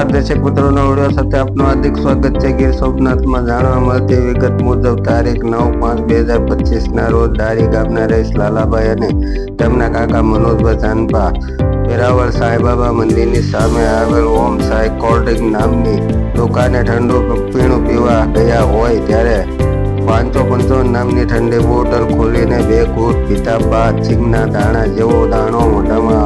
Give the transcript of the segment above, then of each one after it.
નમસ્કાર દર્શક મિત્રોનો વીડિયો સાથે આપનું હાર્દિક સ્વાગત છે. ગીર સોમનાથમાં જાણવા મળતી વિગત મુજબ તારીખ નવ પાંચ બે હજાર પચીસના રોજ ડારી ગામના રહીશ લાલાભાઈ અને તેમના કાકા મનોજભાઈ જાનપા વેરાવળ સાંઈબાબા મંદિરની સામે આવેલ ઓમ સાઈ કોલ્ડ ડ્રિંક નામની દુકાને ઠંડુ પીણું પીવા ગયા હોય ત્યારે પાંચસો પંચાવન નામની ઠંડી બોટલ ખોલીને બે ઘૂંટ પીતા બાદ ચીમના દાણા જેવો દાણો મોઢામાં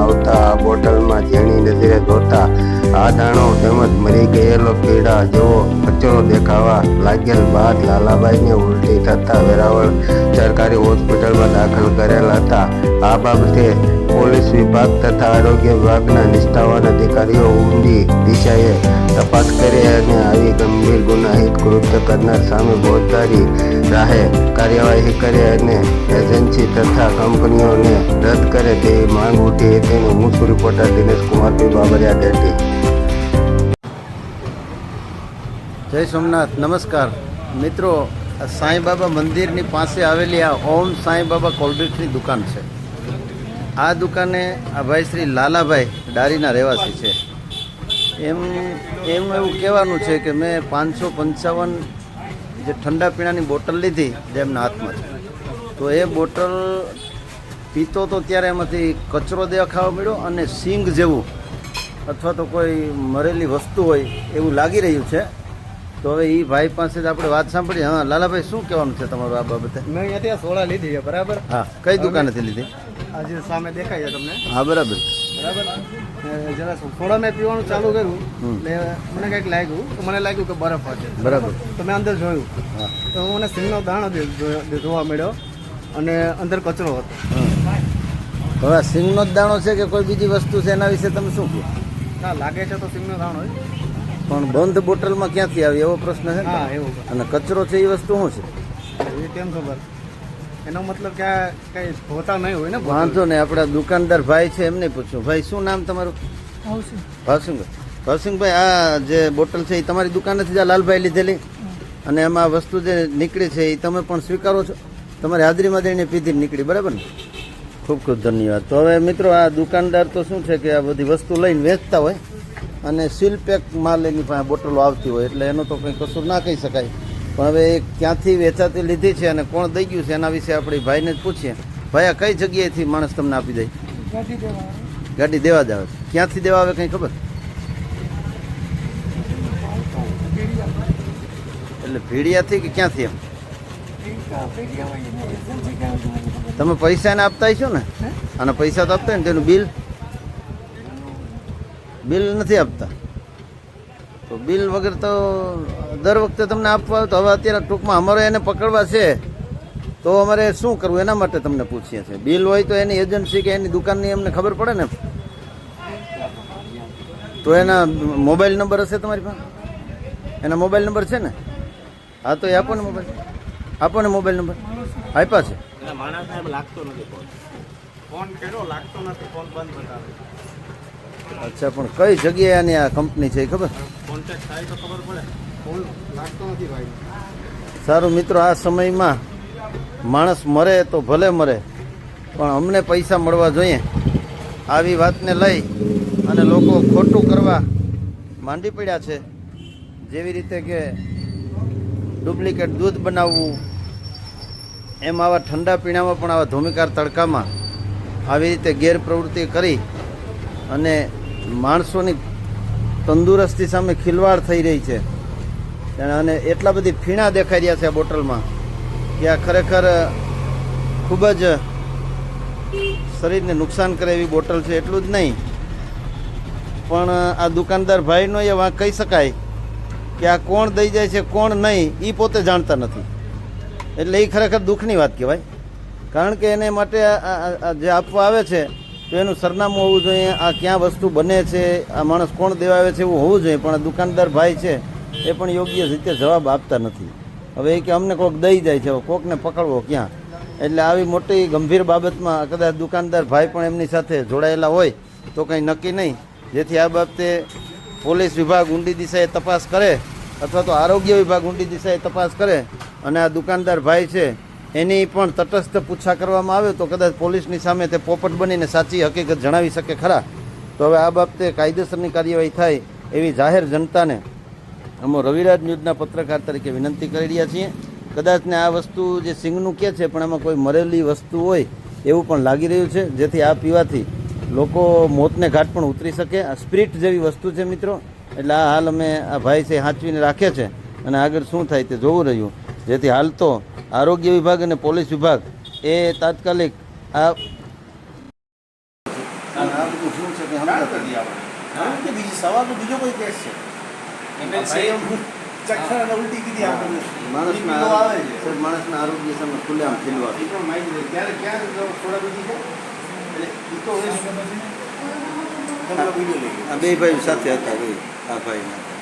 બોટલમાં ઝીણી નજરે જોતા આ દાણો તેમજ મરી ગયેલો પીડા જેવો કચરો દેખાવા લાગેલ બાદ લાલાબાઈને ઉલટી થતા વેરાવળ સરકારી હોસ્પિટલમાં દાખલ કરેલા હતા. આ બાબતે પોલીસ વિભાગ તથા આરોગ્ય વિભાગના નિષ્ઠાવાન અધિકારીઓ ઊંડી દિશાએ તપાસ કરી અને આવી ગંભીર ગુનાહિત કૃત્ય કરનાર સામે ફોજદારી રાહે કાર્યવાહી કરે અને એજન્સી તથા કંપનીઓને રદ કરે તેવી માંગ ઉઠી તેને હું રિપોર્ટર દિનેશ કુમાર પી બાબરિયા ડેટી. જય સોમનાથ, નમસ્કાર. મિત્રો સાંઈબાબા મંદિરની પાસે આવેલી આ ઓમ સાંઈબાબા કોલ્ડ્રિંક્સની દુકાન છે. આ દુકાને આ ભાઈ શ્રી લાલાભાઈ ડારીના રહેવાસી છે. એમ એમનું એવું કહેવાનું છે કે મેં પાંચસો પંચાવન જે ઠંડા પીણાની બોટલ લીધી, જે એમના હાથમાં છે. તો એ બોટલ પીતો તો ત્યારે એમાંથી કચરો દેખાવા મળ્યો અને સિંગ જેવું અથવા તો કોઈ મરેલી વસ્તુ હોય એવું લાગી રહ્યું છે. તો હવે એ ભાઈ પાસે જ આપણે વાત સાંભળીએ. હા લાલાભાઈ શું કહેવાનું છે તમારું આ બાબતે? મેં અહીંયાથી સોડા લીધી છે બરાબર? હા કઈ દુકાનેથી લીધી? આજે સામે દેખાય છે તમને. હા બરાબર. બરાબર? જરા સોડા મેં પીવાનું ચાલુ કર્યું. એટલે મને કંઈક લાગ્યું. તો મને લાગ્યું કે બરફ હશે. બરાબર. તો મેં અંદર જોયું. હા. તો મને સિંગનો દાણો જોવા મળ્યો. અને અંદર કચરો હતો. હવે સિંગનો જ દાણો છે કે કોઈ બીજી વસ્તુ છે એના વિશે તમે શું કહો? ના લાગે છે તો સિંગનો દાણો હોય. પણ બંધ બોટલમાં ક્યાંથી આવી એવો પ્રશ્ન છે ને? હા એવું અને કચરો છે એ વસ્તુ શું છે? એ કેમ ખબર? એનો મતલબ કે આ કઈ ધોતા નહીં હોય ને વાંધો ને આપણા દુકાનદાર ભાઈ છે એમને પૂછ્યું ભાઈ શું નામ તમારું? ભાવસિંગભાઈ ભાવસિંગભાઈ આ જે બોટલ છે એ તમારી દુકાનેથી જ આ લાલભાઈ લીધેલી? અને એમાં વસ્તુ જે નીકળી છે એ તમે પણ સ્વીકારો છો? તમારી હાજરીમાં જઈને પીધી નીકળી બરાબર ને? ખૂબ ખૂબ ધન્યવાદ. તો હવે મિત્રો આ દુકાનદાર તો શું છે કે આ બધી વસ્તુ લઈને વેચતા હોય અને સીલ પેક માલ એની પાસે બોટલો આવતી હોય એટલે એનો તો કંઈ કશું ના કહી શકાય. પણ હવે એ ક્યાંથી વેચાતી લીધી છે અને કોણ દઈ ગયું છે એના વિશે આપણે ભાઈને જ પૂછીએ. ભાઈ આ કઈ જગ્યાએથી માણસ તમને આપી દે? ગાડી દેવા જ આવે. છે ક્યાંથી દેવા આવે કંઈ ખબર? એટલે ભીડિયાથી કે ક્યાંથી એમ? તમે પૈસા એને આપતા છો ને? અને પૈસા તો આપતા ને તેનું બિલ? બિલ નથી આપતા. તો બિલ વગર તો દર વખતે તમને આપવા તો હવે અત્યારે ટૂંકમાં અમારે એને પકડવા છે. તો અમારે શું કરવું? એના માટે તમને પૂછીએ છીએ. બિલ હોય તો એની એજન્સી કે એની દુકાનની અમને ખબર પડે ને? તો એના મોબાઈલ નંબર હશે તમારી પાસે? એના મોબાઈલ નંબર છે ને? હા તો એ આપો ને મોબાઈલ. આપો ને મોબાઈલ નંબર. આપ્યા છે. માણસને એમ લાગતો નથી ફોન ફોન કર્યો લાગતો નથી ફોન બંધ બતાવે અચ્છા પણ કઈ જગ્યાએ આની આ કંપની છે ખબર? કોન્ટેક્ટ થાય તો ખબર પડે. ફોન લાગતો નથી ભાઈ. સારું મિત્રો આ સમયમાં માણસ મરે તો ભલે મરે પણ અમને પૈસા મળવા જોઈએ. આવી વાતને લઈ અને લોકો ખોટું કરવા માંડી પડ્યા છે. જેવી રીતે કે ડુપ્લિકેટ દૂધ બનાવવું, એમ આવા ઠંડા પીણામાં પણ આવા ધૂમિકાર તડકામાં આવી રીતે ગેરપ્રવૃત્તિ કરી અને માણસોની તંદુરસ્તી સામે ખિલવાડ થઈ રહી છે. અને એટલા બધી ફીણા દેખાઈ રહ્યા છે આ બોટલમાં કે આ ખરેખર ખૂબ જ શરીરને નુકસાન કરે એવી બોટલ છે. એટલું જ નહીં. પણ આ દુકાનદાર ભાઈનો એ વાંક કહી શકાય કે આ કોણ દઈ જાય છે, કોણ નહીં એ પોતે જાણતા નથી. એટલે એ ખરેખર દુઃખની વાત કહેવાય. કારણ કે એને માટે જે આપવા આવે છે, તો એનું સરનામું હોવું જોઈએ, આ ક્યાં વસ્તુ બને છે, આ માણસ કોણ દેવા આવે છે એવું હોવું જોઈએ, પણ આ દુકાનદાર ભાઈ છે, એ પણ યોગ્ય રીતે જવાબ આપતા નથી. હવે એ કે અમને કોઈક દઈ જાય છે કોકને પકડવો ક્યાં? એટલે આવી મોટી ગંભીર બાબતમાં કદાચ દુકાનદાર ભાઈ પણ એમની સાથે જોડાયેલા હોય, તો કંઈ નક્કી નહીં. જેથી આ બાબતે પોલીસ વિભાગ ઊંડી દિશાએ તપાસ કરે અથવા તો આરોગ્ય વિભાગ ઊંડી દિશાએ તપાસ કરે અને આ દુકાનદાર ભાઈ છે, એની પણ તટસ્થ પૂછા કરવામાં આવે તો કદાચ પોલીસની સામે તે પોપટ બનીને સાચી હકીકત જણાવી શકે ખરા. તો હવે આ બાબતે કાયદેસરની કાર્યવાહી થાય એવી જાહેર જનતાને અમો રવિરાજ ન્યૂઝના પત્રકાર તરીકે વિનંતી કરી રહ્યા છીએ. કદાચ ને આ વસ્તુ જે સિંગનું કે છે, પણ એમાં કોઈ મરેલી વસ્તુ હોય એવું પણ લાગી રહ્યું છે, જેથી આ પીવાથી લોકો મોતને ઘાટ પણ ઉતરી શકે. આ સ્પ્રિટ જેવી વસ્તુ છે મિત્રો. એટલે આ હાલ અમે આ ભાઈ છે સાચવીને રાખે છે. અને આગળ શું થાય તે જોવું રહ્યું. જેથી હાલ તો આરોગ્ય વિભાગ અને પોલીસ વિભાગ એ તાત્કાલિક આ શું છે કે સમજાતું નથી. હા, કે બીજી સવારનો બીજો કોઈ કેસ છે? માણસના આરોગ્ય સામે ખુલ્લેઆમ ખીલવા આ બે ભાઈ સાથે હતા ભાઈ આ ભાઈ